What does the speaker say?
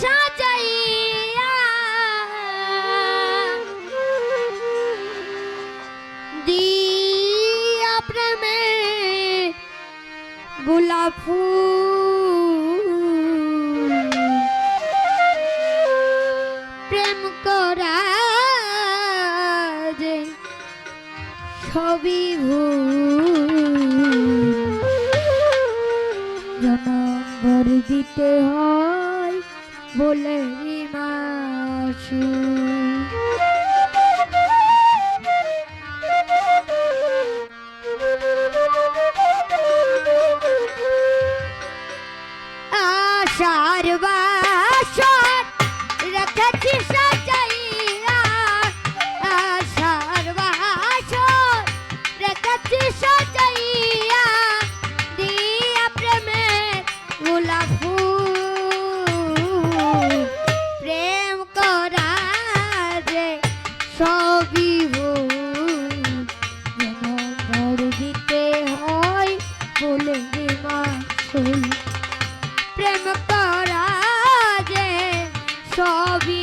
সাজাইয়া দিয়া প্রেমে গোলাপ ফুল। প্রেম করা যে সবই ভুল। জনম ভর দিতে হয়। বলে মাসু আশার বাসর মাসুল প্রেম করা যে সবই